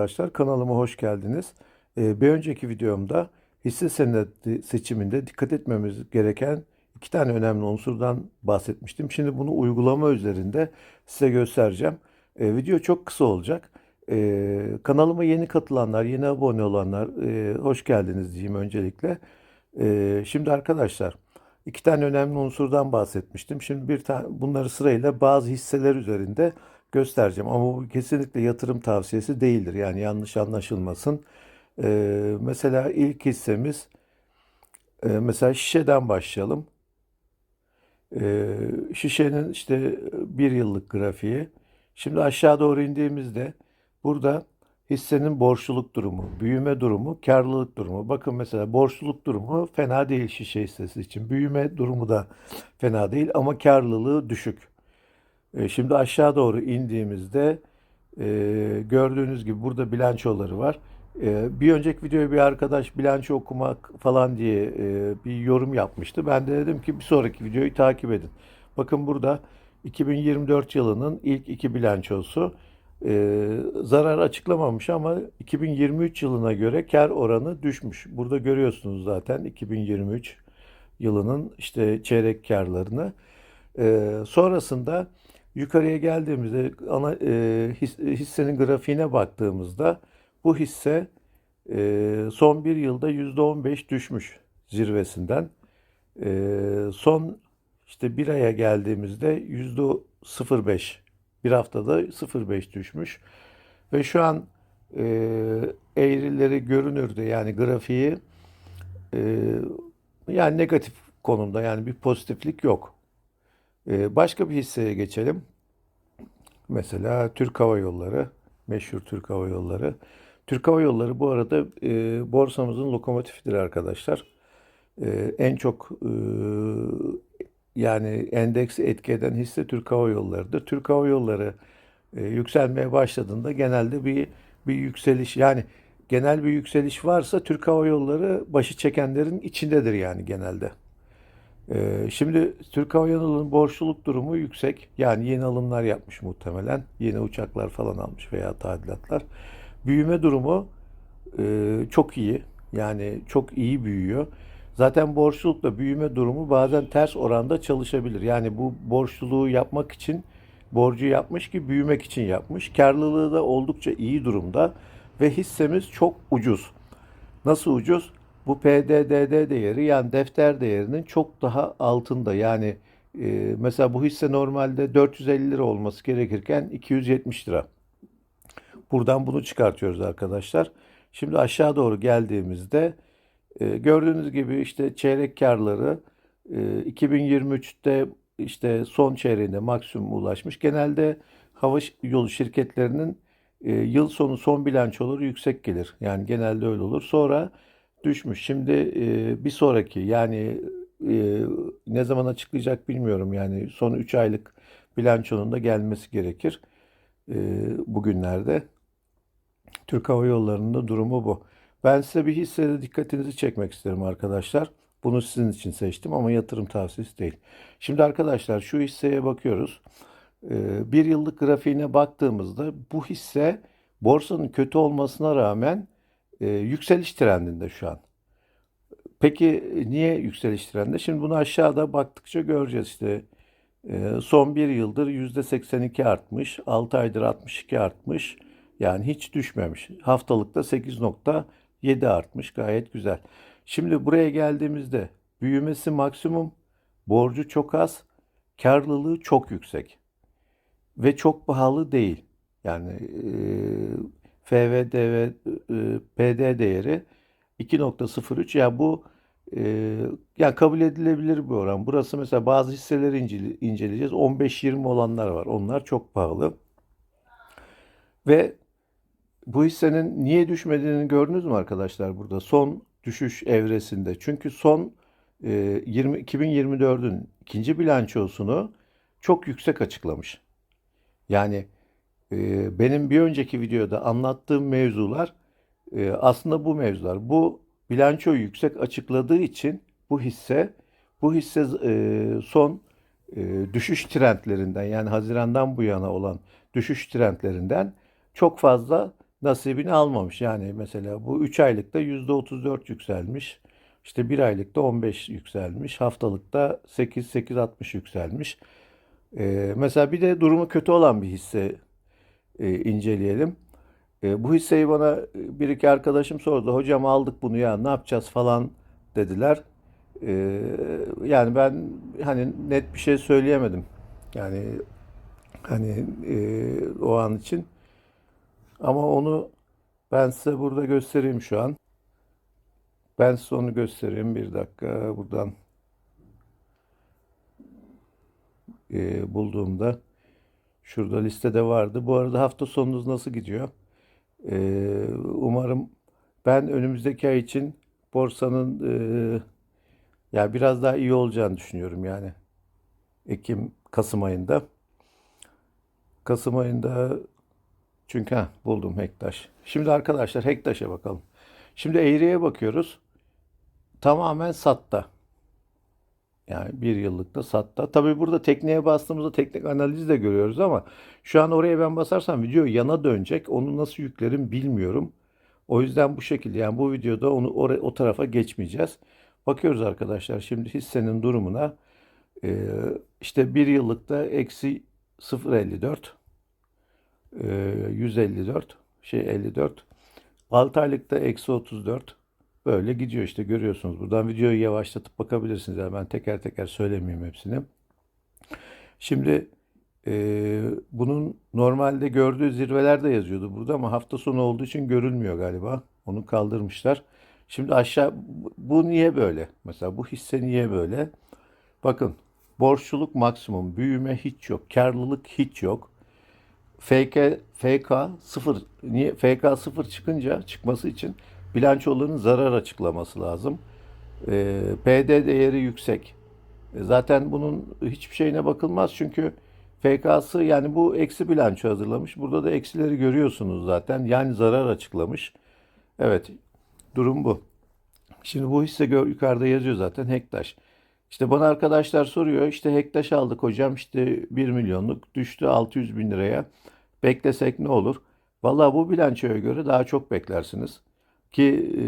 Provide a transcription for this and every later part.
Arkadaşlar kanalıma hoş geldiniz. Ee, bir önceki videomda hisse senedi seçiminde dikkat etmemiz gereken iki tane önemli unsurdan bahsetmiştim. Şimdi bunu uygulama üzerinde size göstereceğim. Ee, video çok kısa olacak. Ee, kanalıma yeni katılanlar, yeni abone olanlar e, hoş geldiniz diyeyim öncelikle. Şimdi arkadaşlar iki tane önemli unsurdan bahsetmiştim. Şimdi bir tane bunları sırayla bazı hisseler üzerinde göstereceğim. Ama bu kesinlikle yatırım tavsiyesi değildir. Yani yanlış anlaşılmasın. Ee, mesela ilk hissemiz e, mesela şişeden başlayalım. Ee, şişenin işte bir yıllık grafiği. Şimdi aşağı doğru indiğimizde burada hissenin borçluluk durumu, büyüme durumu, karlılık durumu. Bakın mesela borçluluk durumu fena değil şişe hissesi için. Büyüme durumu da fena değil ama karlılığı düşük. E, Şimdi aşağı doğru indiğimizde e, gördüğünüz gibi burada bilançoları var. E, bir önceki videoya bir arkadaş bilanço okumak falan diye bir yorum yapmıştı. Ben de dedim ki bir sonraki videoyu takip edin. Bakın burada 2024 yılının ilk iki bilançosu zarar açıklamamış ama 2023 yılına göre kar oranı düşmüş. Burada görüyorsunuz zaten 2023 yılının işte çeyrek karlarını. E, sonrasında yukarıya geldiğimizde ana e, his- hissenin grafiğine baktığımızda bu hisse e, son bir yılda %15 düşmüş zirvesinden. E, son işte bir aya geldiğimizde %0.5 bir haftada 0.5 düşmüş. Ve şu an e, eğrileri görünürde yani grafiği e, yani negatif konumda yani bir pozitiflik yok. E, başka bir hisseye geçelim. Mesela Türk Hava Yolları, meşhur Türk Hava Yolları. Türk Hava Yolları bu arada e, borsamızın lokomotifidir arkadaşlar. E, en çok e, yani endeksi etki eden hisse Türk Hava Yolları'dır. Türk Hava Yolları e, yükselmeye başladığında genelde bir bir yükseliş yani genel bir yükseliş varsa Türk Hava Yolları başı çekenlerin içindedir yani genelde. Ee, şimdi Türk Hava Yolları'nın borçluluk durumu yüksek. Yani yeni alımlar yapmış muhtemelen. Yeni uçaklar falan almış veya tadilatlar. Büyüme durumu e, çok iyi. Yani çok iyi büyüyor. Zaten borçlulukla büyüme durumu bazen ters oranda çalışabilir. Yani bu borçluluğu yapmak için borcu yapmış ki büyümek için yapmış. Karlılığı da oldukça iyi durumda ve hissemiz çok ucuz. Nasıl ucuz? Bu PDDD değeri yani defter değerinin çok daha altında. Yani e, mesela bu hisse normalde 450 lira olması gerekirken 270 lira. Buradan bunu çıkartıyoruz arkadaşlar. Şimdi aşağı doğru geldiğimizde e, gördüğünüz gibi işte çeyrek karları e, 2023'te işte son çeyreğinde maksimum ulaşmış. Genelde hava yolu şirketlerinin e, yıl sonu son bilançoları yüksek gelir. Yani genelde öyle olur. Sonra düşmüş. Şimdi e, bir sonraki yani e, ne zaman açıklayacak bilmiyorum. Yani son 3 aylık bilançonun da gelmesi gerekir e, bugünlerde. Türk Hava Yolları'nın da durumu bu. Ben size bir hissede dikkatinizi çekmek isterim arkadaşlar. Bunu sizin için seçtim ama yatırım tavsiyesi değil. Şimdi arkadaşlar şu hisseye bakıyoruz. Ee, Bir yıllık grafiğine baktığımızda bu hisse borsanın kötü olmasına rağmen e, yükseliş trendinde şu an. Peki niye yükseliş trendinde? Şimdi bunu aşağıda baktıkça göreceğiz işte. E, son bir yıldır %82 artmış, 6 aydır 62 artmış. Yani hiç düşmemiş. Haftalıkta 8.7 artmış. Gayet güzel. Şimdi buraya geldiğimizde büyümesi maksimum, borcu çok az, karlılığı çok yüksek ve çok pahalı değil. Yani e, FVD e, PD değeri 2.03 ya bu e, yani kabul edilebilir bir oran. Burası mesela bazı hisseleri incele- inceleyeceğiz. 15-20 olanlar var. Onlar çok pahalı. Ve bu hissenin niye düşmediğini gördünüz mü arkadaşlar burada? Son düşüş evresinde. Çünkü son e, 20, 2024'ün ikinci bilançosunu çok yüksek açıklamış. Yani e, benim bir önceki videoda anlattığım mevzular e, aslında bu mevzular. Bu bilançoyu yüksek açıkladığı için bu hisse bu hisse e, son e, düşüş trendlerinden yani Haziran'dan bu yana olan düşüş trendlerinden çok fazla nasibini almamış. Yani mesela bu 3 aylıkta %34 yükselmiş. İşte 1 aylıkta 15 yükselmiş. Haftalıkta 8-8-60 yükselmiş. Ee, mesela bir de durumu kötü olan bir hisse e, inceleyelim. E, bu hisseyi bana e, bir iki arkadaşım sordu. Hocam aldık bunu ya ne yapacağız falan dediler. E, yani ben hani net bir şey söyleyemedim. Yani hani e, o an için. Ama onu ben size burada göstereyim şu an. Ben size onu göstereyim bir dakika buradan e, bulduğumda. Şurada listede vardı. Bu arada hafta sonunuz nasıl gidiyor? Ee, umarım ben önümüzdeki ay için borsanın e, ya biraz daha iyi olacağını düşünüyorum yani. Ekim, Kasım ayında. Kasım ayında çünkü ha, buldum Hektaş. Şimdi arkadaşlar Hektaş'a bakalım. Şimdi eğriye bakıyoruz. Tamamen satta. Yani bir yıllıkta satta. Tabii burada tekneye bastığımızda teknik analizi de görüyoruz ama şu an oraya ben basarsam video yana dönecek. Onu nasıl yüklerim bilmiyorum. O yüzden bu şekilde yani bu videoda onu oraya, o tarafa geçmeyeceğiz. Bakıyoruz arkadaşlar şimdi hissenin durumuna. Ee, işte bir yıllıkta eksi 0.54 ee, 154 şey 54 6 aylıkta eksi 34 Böyle gidiyor işte görüyorsunuz. Buradan videoyu yavaşlatıp bakabilirsiniz. Yani ben teker teker söylemeyeyim hepsini. Şimdi e, bunun normalde gördüğü zirveler de yazıyordu burada ama hafta sonu olduğu için görülmüyor galiba. Onu kaldırmışlar. Şimdi aşağı bu niye böyle? Mesela bu hisse niye böyle? Bakın borçluluk maksimum, büyüme hiç yok, karlılık hiç yok. FK, FK sıfır. Niye? FK sıfır çıkınca çıkması için bilançoların zarar açıklaması lazım. E, PD değeri yüksek. E, zaten bunun hiçbir şeyine bakılmaz çünkü FK'sı yani bu eksi bilanço hazırlamış. Burada da eksileri görüyorsunuz zaten. Yani zarar açıklamış. Evet durum bu. Şimdi bu hisse gör, yukarıda yazıyor zaten Hektaş. İşte bana arkadaşlar soruyor işte Hektaş aldık hocam işte 1 milyonluk düştü 600 bin liraya. Beklesek ne olur? Vallahi bu bilançoya göre daha çok beklersiniz. Ki e,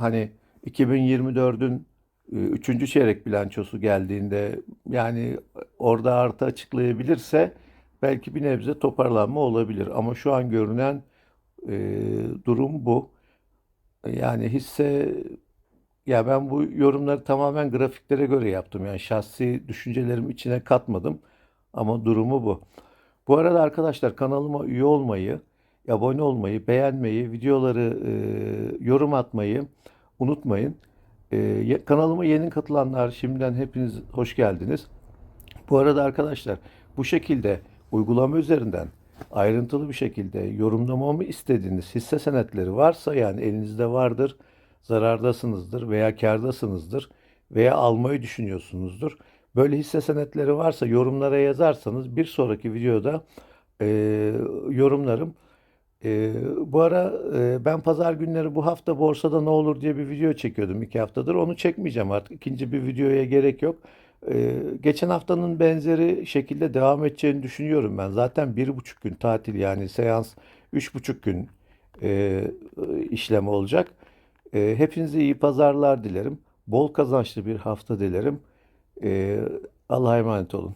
hani 2024'ün e, üçüncü çeyrek bilançosu geldiğinde yani orada artı açıklayabilirse belki bir nebze toparlanma olabilir. Ama şu an görünen e, durum bu. Yani hisse ya ben bu yorumları tamamen grafiklere göre yaptım. Yani şahsi düşüncelerimi içine katmadım. Ama durumu bu. Bu arada arkadaşlar kanalıma üye olmayı, abone olmayı, beğenmeyi, videoları e, yorum atmayı unutmayın. E, kanalıma yeni katılanlar şimdiden hepiniz hoş geldiniz. Bu arada arkadaşlar bu şekilde uygulama üzerinden ayrıntılı bir şekilde yorumlamamı istediğiniz hisse senetleri varsa yani elinizde vardır, zarardasınızdır veya kârdasınızdır veya almayı düşünüyorsunuzdur. Böyle hisse senetleri varsa yorumlara yazarsanız bir sonraki videoda e, yorumlarım. E, bu ara e, ben pazar günleri bu hafta borsada ne olur diye bir video çekiyordum iki haftadır. Onu çekmeyeceğim artık. İkinci bir videoya gerek yok. E, geçen haftanın benzeri şekilde devam edeceğini düşünüyorum ben. Zaten bir buçuk gün tatil yani seans üç buçuk gün e, işlem olacak. E, hepinize iyi pazarlar dilerim. Bol kazançlı bir hafta dilerim. E, Allah'a emanet olun.